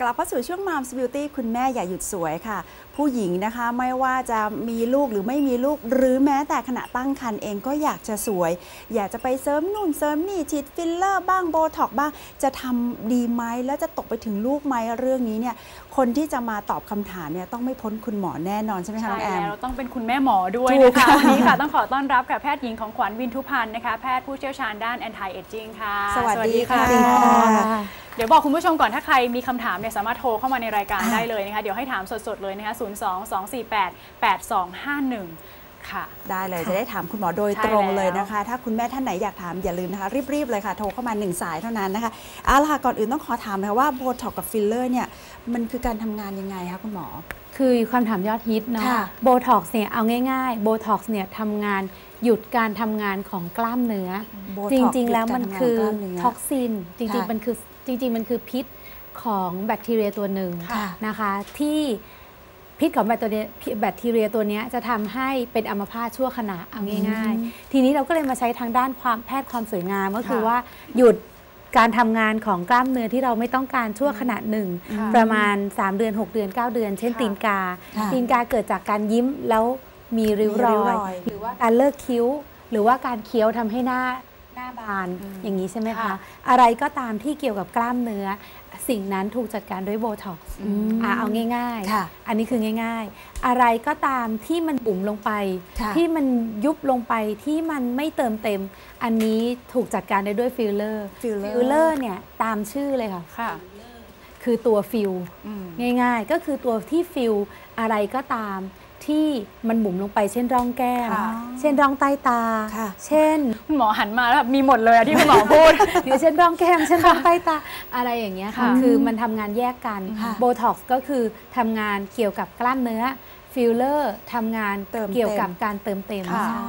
กลับมาสู่ช่วง Moms Beauty คุณแม่อย่าหยุดสวยค่ะ ผู้หญิงนะคะไม่ว่าจะมีลูกหรือไม่มีลูก หรือแม้แต่ขณะตั้งครรภ์เองก็อยากจะสวย อยากจะไปเสริมนู่นเสริมนี่ฉีดฟิลเลอร์บ้างโบท็อกบ้าง จะทำดีไหมแล้วจะตกไปถึงลูกไหมเรื่องนี้เนี่ยคนที่จะมาตอบคำถามเนี่ยต้องไม่พ้นคุณหมอแน่นอนใช่ไหมคะน้องแอมแล้วต้องเป็นคุณแม่หมอด้วยถูกนะคะค่ะวันนี้ค่ะต้องขอต้อนรับค่ะแพทย์หญิงของขวัญวินทุพันธ์นะคะแพทย์ผู้เชี่ยวชาญด้าน anti aging ค่ะ สวัสดีค่ะสวัสดี เดี๋ยวบอกคุณผู้ชมก่อนถ้าใครมีคำถามเนี่ยสามารถโทรเข้ามาในรายการได้เลยนะคะ เดี๋ยวให้ถามสดๆเลยนะคะ 0 2 2 4 8 8 2 5 1 ค่ะ ได้เลยจะได้ถามคุณหมอโดยใช่ตรงเลยแล้วนะคะ ถ้าคุณแม่ท่านไหนอยากถามอย่าลืมนะคะ รีบๆเลยค่ะ โทรเข้ามาหนึ่งสายเท่านั้นนะคะเอาล่ะก่อนอื่นต้องขอถามนะคะว่าโบท็อกกับฟิลเลอร์เนี่ยมันคือการทำงานยังไงคะคุณหมอ คือคำถามยอดฮิตเนาะค่ะโบท็อกซ์เนี่ยเอาง่ายๆโบท็อกซ์เนี่ยทำงานหยุดการทำงานของกล้ามเนื้อ Botox จริงๆแล้วมันคือหยุดการทำงานของกล้ามเนื้อท็อกซิน จริงค่ะๆมันคือจริงๆมันคือพิษของแบคทีเรียตัวหนึ่งค่ะนะคะที่ พิษของแบคทีเรียแบคทีเรียตัวเนี้ยจะทำให้เป็นอัมพาตชั่วขณะเอาง่ายๆ ทีนี้เราก็เลยมาใช้ทางด้านความแพทย์ความสวยงามก็คือค่ะว่าหยุดการทำงานของกล้ามเนื้อที่เราไม่ต้องการชั่วขณะหนึ่งค่ะประมาณ 3 เดือน 6 เดือน 9 เดือน เช่นค่ะตีนกาค่ะตีนกาเกิดจากการยิ้มแล้วมีริ้วรมีริ้วอรอยยหรือว่าการเลิกคิ้ว หรือว่าการเคี้ยวทำให้หน้า หน้าบานอืมอย่างนี้ใช่ไหมคะค่ะอะไรก็ตามที่เกี่ยวกับกล้ามเนื้อ สิ่งนั้นถูกจัดการด้วยโบท็อกซ์อืมอะเอาง่ายค่ะๆอันนี้คือง่าย ๆ อะไรก็ตามที่มันบุ๋มลงไปค่ะที่มันยุบลงไปที่มันไม่เติมเต็ม อันนี้ถูกจัดการได้ด้วยฟิลเลอร์ filler ฟิลเลอร์เนี่ยตามชื่อเลยค่ะค่ะคือตัวฟิลอืมง่าย ๆ ก็คือตัวที่ฟิลอะไรก็ตาม ที่มันบุ๋มลงไปเช่นร่องแก้มค่ะเช่นร่องใต้ตาค่ะเช่นคุณหมอหันมาแล้วแบบมีหมดเลยอะที่คุณหมอพูดหรือเช่นร่องแก้มเช่นร่องใต้ตาอะไรอย่างเงี้ยค่ะค่ะคือมันทำงานแยกกันค่ะโบท็อกซ์ก็คือทำงานเกี่ยวกับกล้ามเนื้อฟิลเลอร์ทำงานเติมเต็มเกี่ยวกับการเติมเต็มค่ะใช่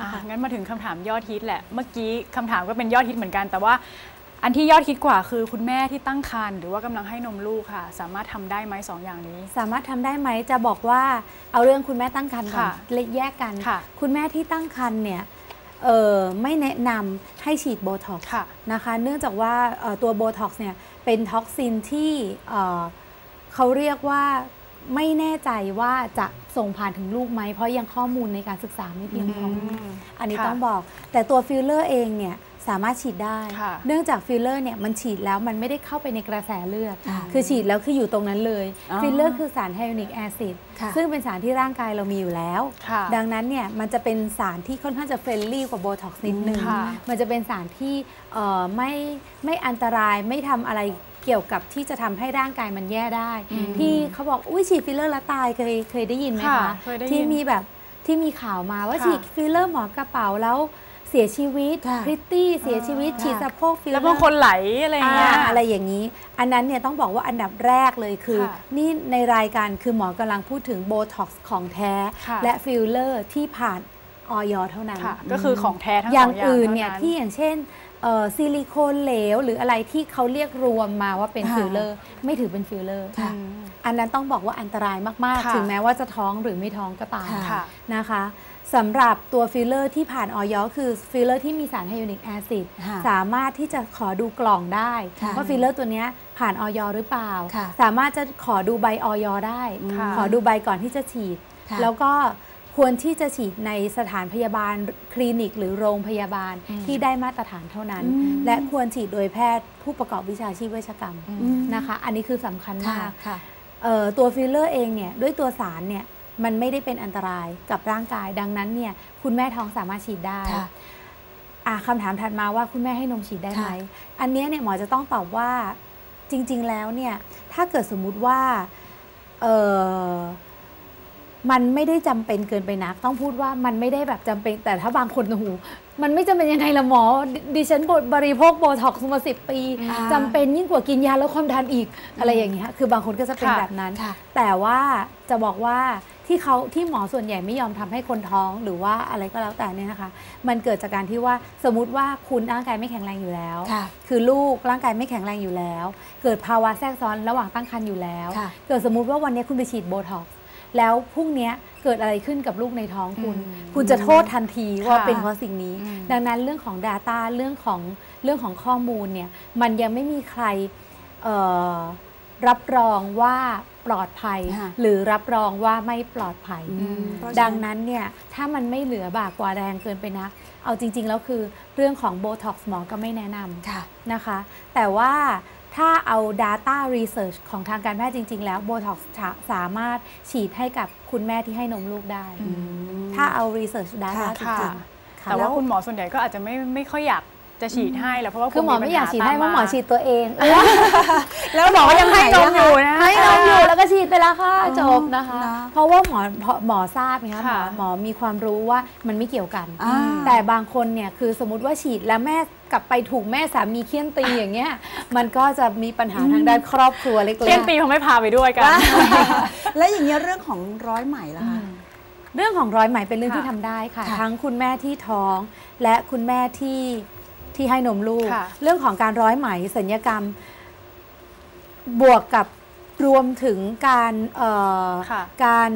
อะงั้นมาถึงคำถามยอดฮิตแหละ เมื่อกี้คำถามก็เป็นยอดฮิตเหมือนกันแต่ว่า อันที่ยอดฮิตกว่าคือคุณแม่ที่ตั้งครรภ์หรือว่ากำลังให้นมลูกค่ะ สามารถทำได้ไหมสองอย่างนี้ สามารถทำได้ไหมจะบอกว่าเอาเรื่องคุณแม่ตั้งครรภ์ก่อนค่ะเล็กแยกกันค่ะคุณแม่ที่ตั้งครรภ์เนี่ยเออไม่แนะนำให้ฉีดโบท็อกซ์ค่ะนะคะ เนื่องจากว่าเอ่อตัวโบท็อกซ์เนี่ยเป็นท็อกซินที่เอ่อเขาเรียกว่าไม่แน่ใจว่าจะส่งผ่านถึงลูกไหม เพราะยังข้อมูลในการศึกษาไม่เพียงพออมอันนี้ค่ะต้องบอก แต่ตัวฟิลเลอร์เองเนี่ย สามารถฉีดได้ค่ะเนื่องจากฟิลเลอร์เนี่ยมันฉีดแล้วมันไม่ได้เข้าไปในกระแสเลือดค่ะคือฉีดแล้วคืออยู่ตรงนั้นเลยอ๋อฟิลเลอร์คือสารไฮยานิกแอซิดค่ะซึ่งเป็นสารที่ร่างกายเรามีอยู่แล้วค่ะดังนั้นเนี่ยมันจะเป็นสารที่ค่อนข้างจะเฟรนลี่กว่าโบท็อกซ์นิดนึงค่ะมันจะเป็นสารที่เอ่อไม่ไม่อันตรายไม่ทำอะไรเกี่ยวกับที่จะทำให้ร่างกายมันแย่ได้อืมที่เขาบอกอุ้ยฉีดฟิลเลอร์แล้วตายเคยเคยได้ยินไหมค่ะคะเคยได้ยินที่มีแบบที่มีข่าวมาว่าค่ะฉีดฟิลเลอร์หมอกระเป๋าแล้วเสียชีวิตค่ะพริตตี้เสียชีวิตค่ะฉีดสะโพกฟิลเลอแล้วร์บางคนไหลอะไรอย่างเงี้ยอ่าอะไรอย่างนี้ อันนั้นเนี่ยต้องบอกว่าอันดับแรกเลยคือค่ะนี่ในรายการคือหมอกำลังพูดถึงโบท็อกซ์ของแท้ค่ะและฟิลเลอร์ที่ผ่านออยเท่านั้นค่ะก็คือของแท้ทั้งสออย่างย่างอย่างอื่นเนี่ยท่าที่อย่างเช่นเอ่อ ซิลิโคนเหลว หรืออะไรที่เขาเรียกรวมมาว่าเป็นค่ะฟิลเลอร์ ไม่ถือเป็นฟิลเลอร์ค่ะอืมอันนั้นต้องบอกว่าอันตรายมากค่ะๆถึงแม้ว่าจะท้องหรือไม่ท้องก็ตามค่ะค่ะนะคะสำหรับตัวฟิลเลอร์ที่ผ่านออยคือฟิลเลอร์ที่มีสารไฮยานิกแอซิดค่ะสามารถที่จะขอดูกล่องได้ค่ะว่าฟิลเลอร์ตัวเนี้ยผ่านออยหรือเปล่าค่ะสามารถจะขอดูใบออยได้ค่ะขอดูใบก่อนที่จะฉีดค่ะแล้วก็ ควรที่จะฉีดในสถานพยาบาลคลินิก หรือโรงพยาบาลอืมที่ได้มาตรฐานเท่านั้นอืมและควรฉีดโดยแพทย์ผู้ประกอบวิชาชีพเวชกรรมอืมนะคะ อันนี้คือสำคัญค่ะมากค่ะเอ่อตัวฟิลเลอร์เองเนี่ยด้วยตัวสารเนี่ยมันไม่ได้เป็นอันตรายกับร่างกาย ดังนั้นเนี่ยคุณแม่ท้องสามารถฉีดได้ค่ะอะคำถามถัดมาว่าคุณแม่ให้นมฉีดได้ไหมค่ะอันเนี้ยเนี่ยหมอจะต้องตอบว่าจริง ๆ แล้วเนี่ยถ้าเกิดสมมุติว่าเออ มันไม่ได้จำเป็นเกินไปนัก ต้องพูดว่ามันไม่ได้แบบจำเป็น แต่ถ้าบางคนโอ้โหมันไม่จำเป็นยังไงละหมอดดิฉันบริโภคโบท็อกซ์มาสิบปีอ่าจำเป็นยิ่งกว่ากินยาลดความดันอีกอะไรอย่างเงี้ยคือบางคนก็จะเป็นค่ะแบบนั้นค่ะแต่ว่าจะบอกว่าที่เขาที่หมอส่วนใหญ่ไม่ยอมทำให้คนท้องหรือว่าอะไรก็แล้วแต่เนี่ยนะคะ มันเกิดจากการที่ว่าสมมติว่าคุณร่างกายไม่แข็งแรงอยู่แล้วค่ะคือลูกร่างกายไม่แข็งแรงอยู่แล้ว เกิดภาวะแทรกซ้อนระหว่างตั้งครรภ์อยู่แล้วค่ะเกิดสมมุติว่าวันนี้คุณไปฉีดโบท็อกซ์ แล้วพรุ่งนี้เกิดอะไรขึ้นกับลูกในท้องคุณอืมคุณจะโทษทันทีว่าค่ะเป็นเพราะสิ่งนี้อืมดังนั้นเรื่องของ Data เรื่องของเรื่องของข้อมูลเนี่ยมันยังไม่มีใครเอ่อรับรองว่าปลอดภัยค่ะหรือรับรองว่าไม่ปลอดภัยอืมเพราะฉะดังนั้นเนี่ยถ้ามันไม่เหลือบากกว่าแรงเกินไปนักเอาจริง ๆ แล้วคือเรื่องของโบท็อกซ์หมอก็ไม่แนะนำค่ะนะคะ แต่ว่า ถ้าเอา Data Research ของทางการแพทย์จริง ๆ แล้วโบท็อกซ์สามารถฉีดให้กับคุณแม่ที่ให้นมลูกได้อืมถ้าเอา Research Data จค่ะริงๆค่ะแต่ว่าคุณหมอส่วนใหญ่ก็อาจจะไม่ไม่ค่อยอยาก จะฉีดให้แหละเพราะว่าคือหมอไม่อยากฉีดให้เพราะหมอฉีดตัวเอง แล้วหมอยังให้นมอยู่นะให้นมอยู่แล้วก็ฉีดไปแล้วค่ะจบนะคะนะเพราะว่าหมอหมอหมอทราบไงคะหมอค่ะหมอมีความรู้ว่ามันไม่เกี่ยวกันอ่าแต่บางคนเนี่ยคือสมมติว่าฉีดแล้วแม่กลับไปถูกแม่สามีเคี่ยนตีอย่างเงี้ย มันก็จะมีปัญหาทางด้านครอบครัวเล็กๆเที่ยงปีคงไม่พาไปด้วยกัน แล้วอย่างเงี้ยเรื่องของร้อยไหมล่ะคะเรื่องของร้อยไหมเป็นเรื่องค่ะที่ทำได้ค่ะค่ะ ทั้งคุณแม่ที่ท้อง และคุณแม่ที่ ที่ให้นมลูกค่ะเรื่องของการร้อยไหมสัญญกรรม บวกกับรวมถึงการเอ่อค่ะการ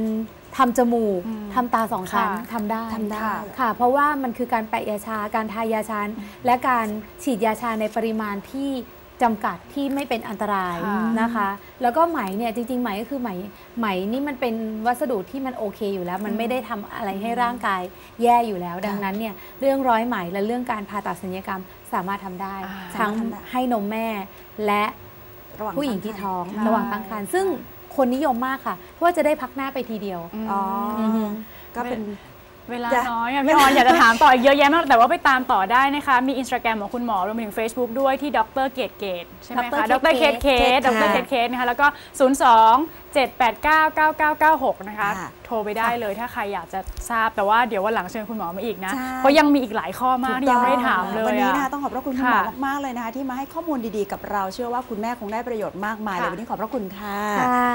ทำจมูกอืมทำตาสองชั้นค่ะทำได้ทำได้ค่ะ เพราะว่ามันคือการแปะยาชา การทายาชา และการฉีดยาชาในปริมาณที่ จำกัดที่ไม่เป็นอันตรายค่ะนะคะ แล้วก็ไหมเนี่ยจริงๆไหมก็คือไหมไหมนี่มันเป็นวัสดุที่มันโอเคอยู่แล้ว มันไม่ได้ทำอะไรให้ร่างกายแย่อยู่แล้ว ดังนั้นเนี่ยเรื่องร้อยไหมและเรื่องการผ่าตัดศัลยกรรมสามารถทำได้อ่าทั้งสามารถทำได้ให้นมแม่และระหว่างผู้หญิงที่ท้องค่ะระหว่างตั้งครรภ์ซึ่งคนนิยมมากค่ะเพราะว่าจะได้พักหน้าไปทีเดียวอ๋อออฮึก็เป็น เวลาจะน้อยอะพี่ออน อยากจะถามต่ออีกเยอะแยะมาก แต่ว่าไปตามต่อได้นะคะ มีอินสตาแกรมของคุณหมอรวมไปถึง Facebook ด้วยที่ดรเกตเกตใช่ไหมคะดดรรเคเคสสเคสดรเคสเคสนะคะ แล้วก็ 0 2 7 8 9 9 9 9 6 นะคะ ค่ะโทรไปได้เลยถ้าใครอยากจะทราบแต่ว่าเดี๋ยววันหลังเชิญคุณหมอมาอีกนะ ใช่ เพราะยังมีอีกหลายข้อมากที่ยังไม่ได้ถามเลยวันนี้อะนะคะต้องขอบพระคุณคุณหมอค่ะมากๆเลยนะคะที่มาให้ข้อมูลดีๆกับเราเชื่อว่าคุณแม่คงได้ประโยชน์มากมายเลยค่ะ วันนี้ขอบพระคุณค่ะ ค่ะ